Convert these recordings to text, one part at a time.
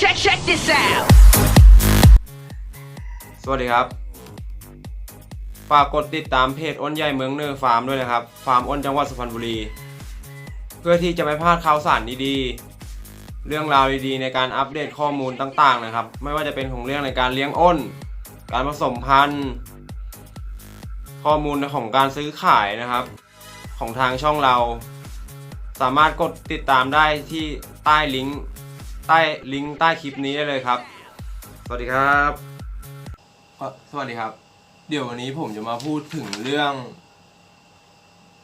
check, check this out. สวัสดีครับ ฝากกดติดตามเพจอ้นใหญ่เมืองเนอร์ฟาร์มด้วยนะครับ ฟาร์มอ้นจังหวัดสุพรรณบุรี เพื่อที่จะไม่พลาดข่าวสารดีๆ เรื่องราวดีๆ ในการอัปเดตข้อมูลต่างๆนะครับ ไม่ว่าจะเป็นของเรื่องในการเลี้ยงอ้น การผสมพันธุ์ ข้อมูลของการซื้อขายนะครับ ของทางช่องเรา สามารถกดติดตามได้ที่ใต้ลิงก์ ใต้ลิงก์ใต้คลิปนี้ได้เลยครับ สวัสดีครับสวัสดีครับ เดี๋ยววันนี้ผมจะมาพูดถึงเรื่อง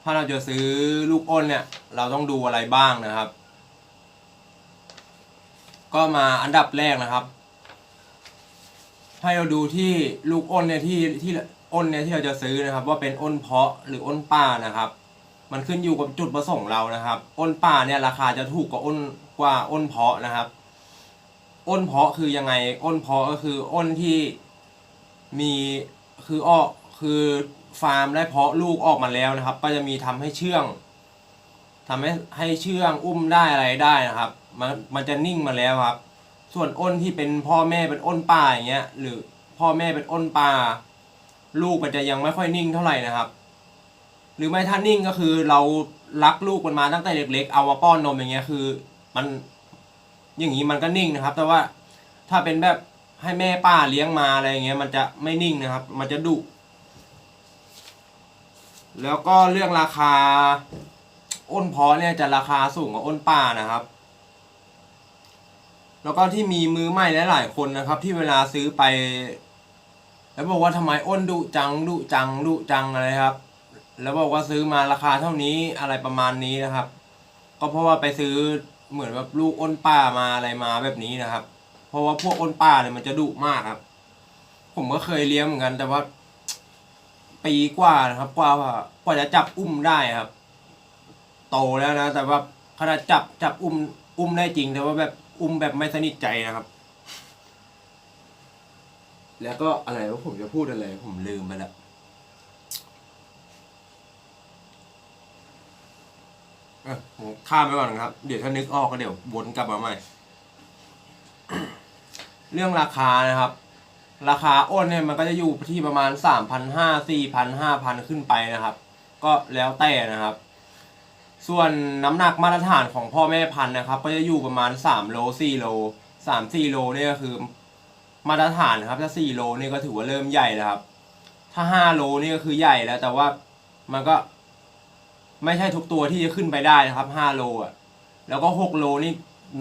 ถ้าเราจะซื้อลูกอ้นเนี่ย เราต้องดูอะไรบ้างนะครับ ก็มาอันดับแรกนะครับ ให้เราดูที่ลูกอ้นเนี่ยที่ที่อ้นเนี่ยที่เราจะซื้อนะครับ ว่าเป็นอ้นเพาะหรืออ้นป้านะครับ มันขึ้นอยู่กับจุดประสงค์เรานะครับ อ้นป้าเนี่ยราคาจะถูกกว่าอ้น กว่าอ้นเพาะนะครับ อ้นเพาะคือยังไง อ้นเพาะก็คืออ้นที่มีคืออ้อคือฟาร์มได้เพาะลูกออกมาแล้วนะครับ ก็จะมีทำให้เชื่องทำให้ให้เชื่องอุ้มได้อะไรได้นะครับ มันมันจะนิ่งมาแล้วครับ ส่วนอ้นที่เป็นพ่อแม่เป็นอ้นป่าอย่างเงี้ย หรือพ่อแม่เป็นอ้นป่าลูกมันจะยังไม่ค่อยนิ่งเท่าไหร่นะครับ หรือไม่ถ้านิ่งก็คือเรารักลูกมันมาตั้งแต่เล็กๆ เอามาป้อนนมอย่างเงี้ยคือ มันอย่างนี้มันก็นิ่งนะครับ แต่ว่าถ้าเป็นแบบให้แม่ป้าเลี้ยงมาอะไรเงี้ย มันจะไม่นิ่งนะครับ มันจะดุแล้วก็เรื่องราคา อ้นเพาะเนี่ยจะราคาสูงกว่าอ้นป้านะครับ แล้วก็ที่มีมือใหม่หลายๆคนนะครับ ที่เวลาซื้อไป แล้วบอกว่าทำไมอ้นดุจังดุจังดุจังอะไรครับ แล้วบอกว่าซื้อมาราคาเท่านี้อะไรประมาณนี้นะครับ ก็เพราะว่าไปซื้อ เหมือนแบบลูกอ้นป้ามาอะไรมาแบบนี้นะครับ เพราะว่าพวกอ้นป้าเนี่ยมันจะดุมากครับ ผมก็เคยเลี้ยงเหมือนกัน แต่ว่าปีกว่านะครับ กว่ากว่าจะจับอุ้มได้ครับ โตแล้วนะ แต่ว่าขนาดจับจับอุ้มอุ้มได้จริง แต่ว่าแบบอุ้มแบบไม่สนิทใจนะครับ แล้วก็อะไรว่าผมจะพูดอะไร ผมลืมไปแล้ว ออผมข้ามไปก่อนครับ เดี๋ยวถ้านึกออกก็เดี๋ยววนกลับมาใหม่ เรื่องราคานะครับ ราคาอ้นเนี่ยมันก็จะอยู่ที่ประมาณสามพันห้าสี่พันห้าพันขึ้นไปนะครับ ก็แล้วแต่นะครับ ส่วนน้ำหนักมาตรฐานของพ่อแม่พันธุ์นะครับ ก็จะอยู่ประมาณสามโลสี่โลสามสี่โลเนี่ยก็คือมาตรฐานนะครับ ถ้าสี่โลนี่ก็ถือว่าเริ่มใหญ่แล้วครับ ถ้าห้าโลนี่ก็คือใหญ่แล้ว แต่ว่ามันก็ ไม่ใช่ทุกตัวที่จะขึ้นไปได้นะครับห้าโลอะแล้วก็หกโลนี่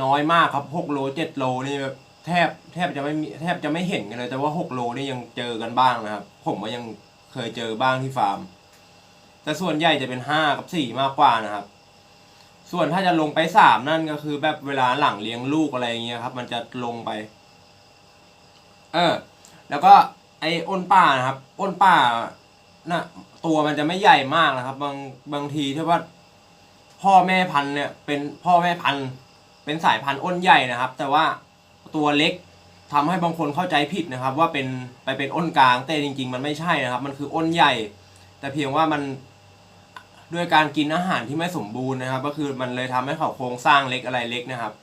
น้อยมากครับหกโลเจ็ดโลนี่แบบแทบแทบจะไม่มีแทบจะไม่เห็นกันเลย แต่ว่าหกโลนี่ยังเจอกันบ้างนะครับ ผมก็ยังเคยเจอบ้างที่ฟาร์ม แต่ส่วนใหญ่จะเป็นห้ากับสี่มากกว่านะครับ ส่วนถ้าจะลงไปสามนั่นก็คือแบบเวลาหลังเลี้ยงลูกอะไรอย่างเงี้ยครับ มันจะลงไป เออ แล้วก็ไอ้อ้นป้านะครับ อ้นป้า น่ะตัวมันจะไม่ใหญ่มากนะครับ บางบางทีที่ว่า พ่อแม่พันธุ์เนี่ย เป็นพ่อแม่พันธุ์ เป็นสายพันธุ์อ้นใหญ่นะครับ แต่ว่าตัวเล็กทำให้บางคนเข้าใจผิดนะครับ ว่าเป็นไปเป็นอ้นกลางแต่จริง ๆ มันไม่ใช่นะครับ มันคืออ้นใหญ่ แต่เพียงว่ามันด้วยการกินอาหารที่ไม่สมบูรณ์นะครับ ก็คือมันเลยทำให้เขาโครงสร้างเล็กอะไรเล็กนะครับ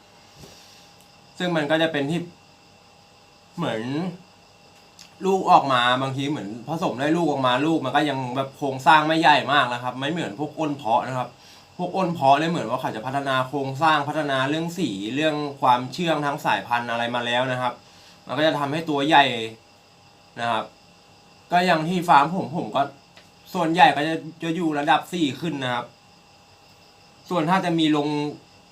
ซึ่งมันก็จะเป็นที่เหมือน ลูกออกมาบางทีเหมือนผสมได้ลูกออกมาลูกมันก็ยังแบบโครงสร้างไม่ใหญ่มากนะครับ ไม่เหมือนพวกอ้นเพาะนะครับ พวกอ้นเพาะเลยเหมือนว่าเขาจะพัฒนาโครงสร้างพัฒนาเรื่องสีเรื่องความเชื่องทั้งสายพันธุ์อะไรมาแล้วนะครับ มันก็จะทำให้ตัวใหญ่นะครับ ก็อย่างที่ฟาร์มผมผมก็ส่วนใหญ่ก็จะจะอยู่ระดับสี่ขึ้นนะครับ ส่วนถ้าจะมีลง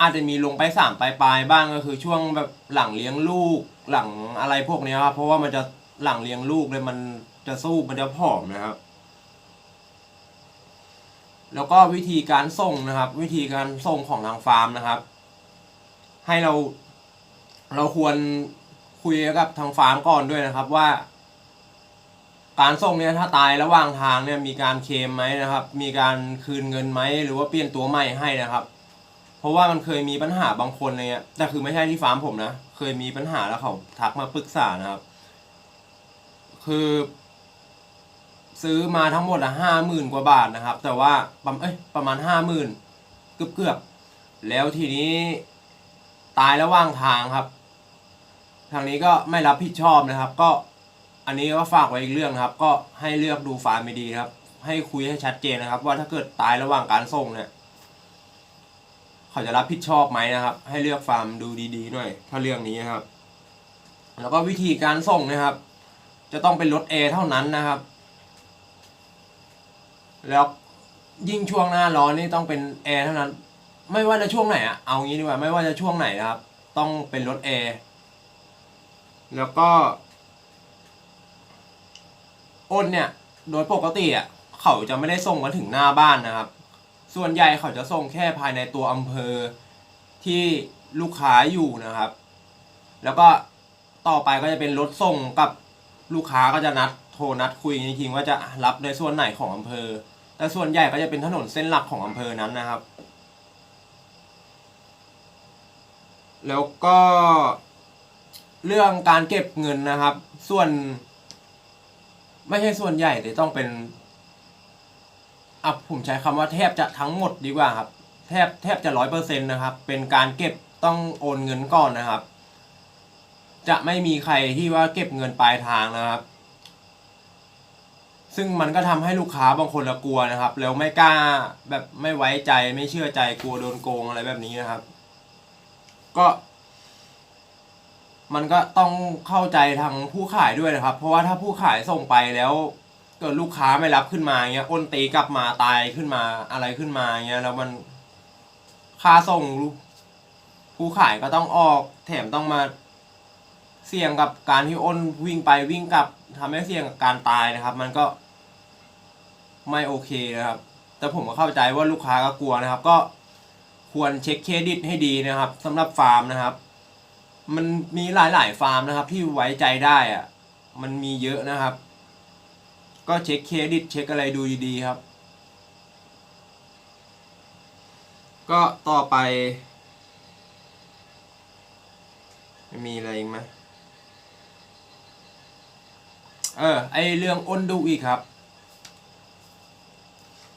อาจจะมีลงไปสามปลายๆบ้างก็คือช่วงแบบหลังเลี้ยงลูกหลังอะไรพวกนี้ครับเพราะว่ามันจะ หลังเลี้ยงลูกเลยมันจะสู้มันจะผอมนะครับ แล้วก็วิธีการส่งนะครับ วิธีการส่งของทางฟาร์มนะครับ ให้เราเราควรคุยกับทางฟาร์มก่อนด้วยนะครับว่า การส่งเนี่ยถ้าตายระหว่างทางเนี่ยมีการเคมไหมนะครับ มีการคืนเงินไหมหรือว่าเปลี่ยนตัวใหม่ให้นะครับ เพราะว่ามันเคยมีปัญหาบางคนเนี่ยแต่คือไม่ใช่ที่ฟาร์มผมนะเคยมีปัญหาแล้วเขาทักมาปรึกษานะครับ คือ ซื้อมาทั้งหมดอะห้าหมื่นกว่าบาทนะครับ แต่ว่าประมาณประมาณห้าหมื่นเกือบเกือบแล้วทีนี้ตายระหว่างทางครับ ทางนี้ก็ไม่รับผิดชอบนะครับ ก็อันนี้ก็ฝากไว้อีกเรื่องนะครับ ก็ให้เลือกดูฟาร์มดีครับ ให้คุยให้ชัดเจนนะครับ ว่าถ้าเกิดตายระหว่างการส่งเนี่ยเขาจะรับผิดชอบไหมนะครับ ให้เลือกฟาร์มดูดีๆหน่อย ถ้าเรื่องนี้นะครับ แล้วก็วิธีการส่งนะครับ จะต้องเป็นรถเอเท่านั้นนะครับ แล้วยิ่งช่วงหน้าร้อนนี่ต้องเป็นแอร์เท่านั้น ไม่ว่าจะช่วงไหนอะเอางี้ดีกว่าไม่ว่าจะช่วงไหนนะครับ ต้องเป็นรถแอร์แล้วก็อ้นเนี่ยโดยปกติอะเขาจะไม่ได้ส่งกันถึงหน้าบ้านนะครับ ส่วนใหญ่เขาจะส่งแค่ภายในตัวอำเภอที่ลูกค้าอยู่นะครับ แล้วก็ต่อไปก็จะเป็นรถส่งกับ ลูกค้าก็จะนัดโทรนัดคุยจริงๆว่าจะรับในส่วนไหนของอำเภอ แต่ส่วนใหญ่ก็จะเป็นถนนเส้นหลักของอำเภอนั้นนะครับ แล้วก็เรื่องการเก็บเงินนะครับ ส่วน ไม่ใช่ส่วนใหญ่แต่ต้องเป็นอะผมใช้คำว่าแทบจะทั้งหมดดีกว่าครับ แทบแทบจะร้อยเปอร์เซ็นต์นะครับ เป็นการเก็บต้องโอนเงินก่อนนะครับ จะไม่มีใครที่ว่าเก็บเงินปลายทางนะครับ ซึ่งมันก็ทำให้ลูกค้าบางคนละกลัวนะครับ แล้วไม่กล้าแบบไม่ไว้ใจไม่เชื่อใจกลัวโดนโกงอะไรแบบนี้นะครับ ก็ มันก็ต้องเข้าใจทางผู้ขายด้วยนะครับ เพราะว่าถ้าผู้ขายส่งไปแล้วเกิดลูกค้าไม่รับขึ้นมาเงี้ยอ้นตีกลับมาตายขึ้นมาอะไรขึ้นมาเงี้ยแล้วมันค่าส่งผู้ขายก็ต้องออกแถมต้องมา เสี่ยงกับการที่อ้นวิ่งไปวิ่งกลับทำให้เสี่ยงกับการตายนะครับ มันก็ไม่โอเคนะครับ แต่ผมก็เข้าใจว่าลูกค้าก็กลัวนะครับ ก็ควรเช็คเครดิตให้ดีนะครับสำหรับฟาร์มนะครับ มันมีหลายๆฟาร์มนะครับ ที่ไว้ใจได้อะมันมีเยอะนะครับ ก็เช็คเครดิต เช็คอะไรดูดีๆครับ ก็ต่อไป มีอะไรอีกไหม เออไอเรื่องอ้นดุอีกครับ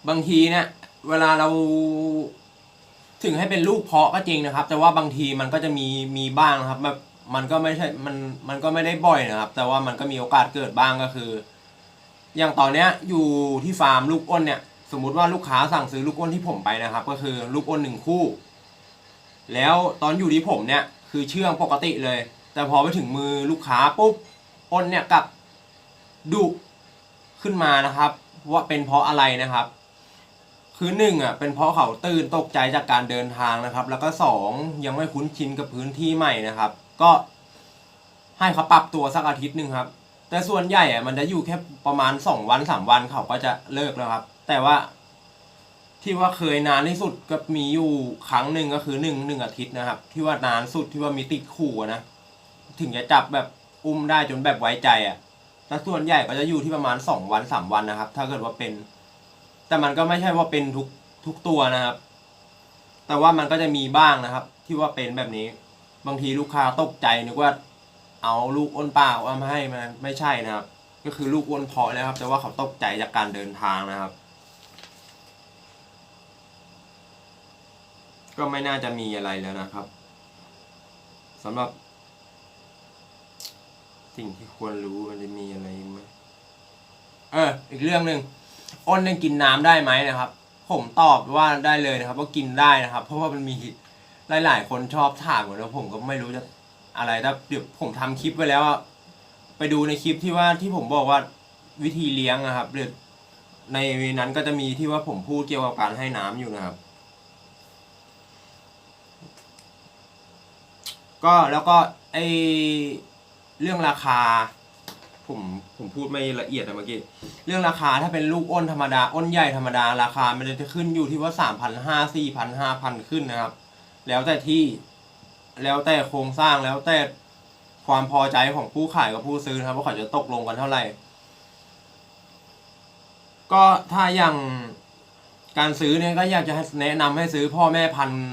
บางทีเนี่ย เวลาเราถึงให้เป็นลูกเพาะก็จริงนะครับ แต่ว่าบางทีมันก็จะมีมีบ้างนะครับแบบมันก็ไม่ใช่มันมันก็ไม่ได้บ่อยนะครับ แต่ว่ามันก็มีโอกาสเกิดบ้างก็คือ อย่างตอนเนี้ยอยู่ที่ฟาร์มลูกอ้นเนี่ย สมมุติว่าลูกค้าสั่งซื้อลูกอ้นที่ผมไปนะครับ ก็คือลูกอ้นหนึ่งคู่ แล้วตอนอยู่ที่ผมเนี่ย คือเชื่องปกติเลย แต่พอไปถึงมือลูกค้าปุ๊บอ้นเนี่ยกับ ดุขึ้นมานะครับว่าเป็นเพราะอะไรนะครับ คือหนึ่งอะเป็นเพราะเขาตื่นตกใจจากการเดินทางนะครับ แล้วก็สองยังไม่คุ้นชินกับพื้นที่ใหม่นะครับ ก็ให้เขาปรับตัวสักอาทิตย์หนึ่งครับ แต่ส่วนใหญ่อะมันจะอยู่แค่ประมาณสองวันสามวันเขาก็จะเลิกแล้วครับ แต่ว่าที่ว่าเคยนานที่สุดก็มีอยู่ครั้งหนึ่งก็คือหนึ่งหนึ่งอาทิตย์นะครับ ที่ว่านานสุดที่ว่ามีติดขู่นะ ถึงจะจับแบบอุ้มได้จนแบบไว้ใจอะ แต่ส่วนใหญ่ก็จะอยู่ที่ประมาณสองวันสามวันนะครับ ถ้าเกิดว่าเป็น แต่มันก็ไม่ใช่ว่าเป็นทุกทุกตัวนะครับ แต่ว่ามันก็จะมีบ้างนะครับ ที่ว่าเป็นแบบนี้ บางทีลูกค้าตกใจนึกว่า เอาลูกอ้นปล่าเอามาให้มันไม่ใช่นะครับ ก็คือลูกอ้นเพาะนะครับ แต่ว่าเขาตกใจจากการเดินทางนะครับ ก็ไม่น่าจะมีอะไรแล้วนะครับสำหรับ สิ่งที่ควรรู้มันจะมีอะไรไหมเออ อีกเรื่องหนึ่งอ้นยังกินน้ำได้ไหมนะครับ ผมตอบว่าได้เลยนะครับ ว่ากินได้นะครับ เพราะว่ามันมีหลาย ๆ คนชอบถามเหมือนแล้วผมก็ไม่รู้จะอะไรแต่เดี๋ยวผมทำคลิปไว้แล้วอะไปดูในคลิปที่ว่าที่ผมบอกว่าวิธีเลี้ยงนะครับหรือในนั้นก็จะมีที่ว่าผมพูดเกี่ยวกับการให้น้ำอยู่นะครับ ก็แล้วก็ไอ เรื่องราคา ผมผมพูดไม่ละเอียดอะเมื่อกี้เรื่องราคาถ้าเป็นลูกอ้นธรรมดาอ้นใหญ่ธรรมดาราคามันจะขึ้นอยู่ที่ว่าสามพันห้าสี่พันห้าพันขึ้นนะครับ แล้วแต่ที่แล้วแต่โครงสร้างแล้วแต่ความพอใจของผู้ขายกับผู้ซื้อนะครับว่าเขาจะตกลงกันเท่าไหร่ ก็ถ้าอย่างการซื้อเนี่ยก็อยากจะแนะนำให้ซื้อพ่อแม่พันธุ์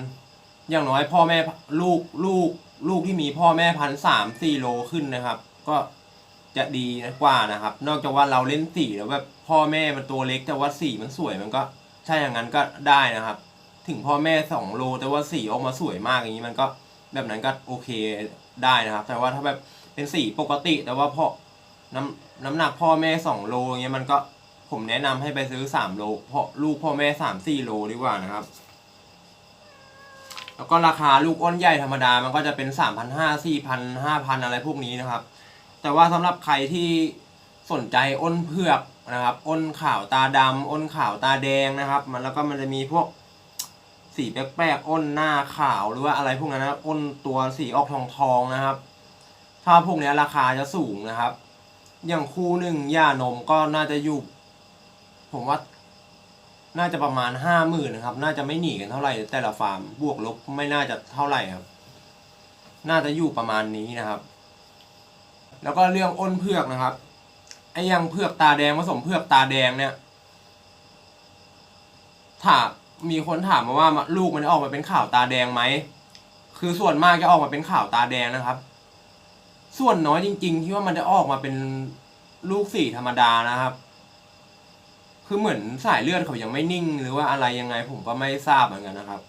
อย่างน้อยพ่อแม่ลูกลูก ลูกที่มีพ่อแม่พันสามสี่โลขึ้นนะครับ ก็จะดีนะกว่านะครับ นอกจากว่าเราเล่นสี่แล้วแบบพ่อแม่มันตัวเล็กแต่ว่าสี่มันสวยมันก็ใช่อย่างนั้นก็ได้นะครับ ถึงพ่อแม่สองโลแต่ว่าสี่ออกมาสวยมากอย่างนี้มันก็แบบนั้นก็โอเคได้นะครับ แต่ว่าถ้าแบบเป็นสี่ปกติ แต่ว่าพ่อน้ำน้ำหนักพ่อแม่สองโลเงี้ยมันก็ผมแนะนำให้ไปซื้อสามโลเพราะลูกพ่อแม่สามสี่โลดีกว่านะครับ แล้วก็ราคาลูกอ้นใหญ่ธรรมดามันก็จะเป็นสามพันห้าสี่พันห้าพันอะไรพวกนี้นะครับ แต่ว่าสำหรับใครที่สนใจอ้นเผือกนะครับ อ้นขาวตาดำอ้นขาวตาแดงนะครับ มันแล้วก็มันจะมีพวกสีแปลกๆอ้นหน้าขาวหรือว่าอะไรพวกนั้นนะอ้นตัวสีออกทองทองๆนะครับ ถ้าพวกนี้ราคาจะสูงนะครับ อย่างคู่หนึ่งย่านมก็น่าจะอยู่ ผมว่า น่าจะประมาณห้าหมื่นนะครับ น่าจะไม่หนีกันเท่าไหร่ แต่ละฟาร์มบวกลบไม่น่าจะเท่าไหร่ครับ น่าจะอยู่ประมาณนี้นะครับ แล้วก็เรื่องอ้นเผือกนะครับไอ้ยังเผือกตาแดงผสมเผือกตาแดงเนี่ยถามมีคนถามมาว่าลูกมันจะออกมาเป็นข่าวตาแดงไหมคือส่วนมากจะออกมาเป็นข่าวตาแดงนะครับ ส่วนน้อยจริง ๆ ที่ว่ามันจะออกมาเป็นลูกสีธรรมดานะครับ คือเหมือนสายเลือดเขายังไม่นิ่ง หรือว่าอะไรยังไงผมก็ไม่ทราบเหมือนกันนะครับ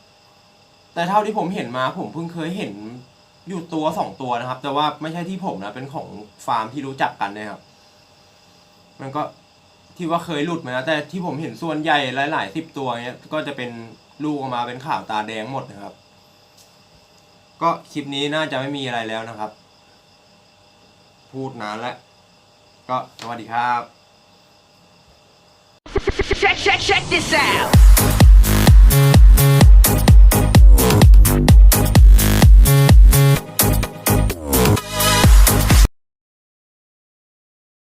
แต่เท่าที่ผมเห็นมาผมเพิ่งเคยเห็นอยู่ตัวสองตัวนะครับ แต่ว่าไม่ใช่ที่ผมนะเป็นของฟาร์มที่รู้จักกันนะครับ มันก็ที่ว่าเคยหลุดมาแล้วแต่ที่ผมเห็นส่วนใหญ่หลายๆสิบตัวเนี้ย ก็จะเป็นลูกออกมาเป็นข่าวตาแดงหมดนะครับ ก็คลิปนี้น่าจะไม่มีอะไรแล้วนะครับ พูดนานแล้ว ก็สวัสดีครับ Check, check, check this out.